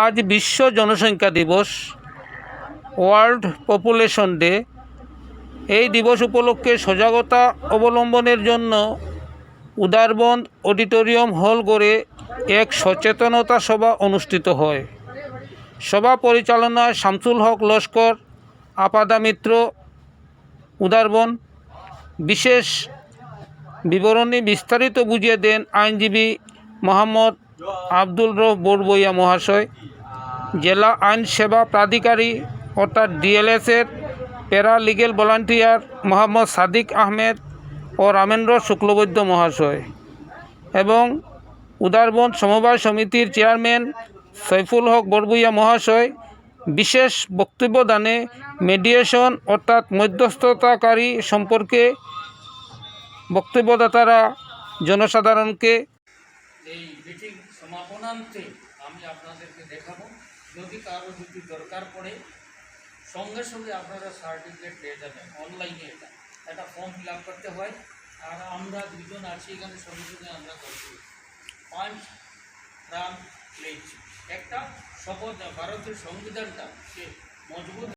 আজ বিশ্ব জনসংখ্যা দিবস ওয়ার্ল্ড পপুলেশন ডে এই দিবস উপলক্ষে সজাগতা অবলম্বনের জন্য উদারবন্দ অডিটোরিয়াম হল করে এক সচেতনতা সভা অনুষ্ঠিত হয়। সভা পরিচালনায় শামসুল হক লস্কর, আপাদা মিত্র, উদারবন। বিশেষ বিবরণী বিস্তারিত বুঝিয়ে দেন আইনজীবী মোহাম্মদ আব্দুল রফ বড়বইয়া মহাশয়। জেলা আইন সেবা প্রাধিকারী অর্থাৎ ডিএলএসের para legal volunteer Mohammad Sadiq Ahmed ও রামেন্দ্র শুক্লবৈদ্য মহাশয় এবং উদারবন সমবায় সমিতির চেয়ারম্যান সৈফুল হক বড়বুইয়া মহাশয় বিশেষ বক্তব্য দানে মেডিয়েশন অর্থাৎ মধ্যস্থতাকারী সম্পর্কে বক্তব্যদাতারা জনসাধারণকে এই সমাপনান্তে আমি আপনাদেরকে দেখাবো, যদি কারও যদি দরকার পড়ে, সঙ্গে সঙ্গে আপনারা সার্টিফিকেট পেয়ে যাবেন অনলাইনে এটা। একটা ফর্ম ফিল করতে হয়, আর আমরা দুজন আছি এখানে, সঙ্গে সঙ্গে আমরা করছি পাঁচ রাম প্লেজ একটা শপথ ভারতের সংবিধানটা সে মজবুত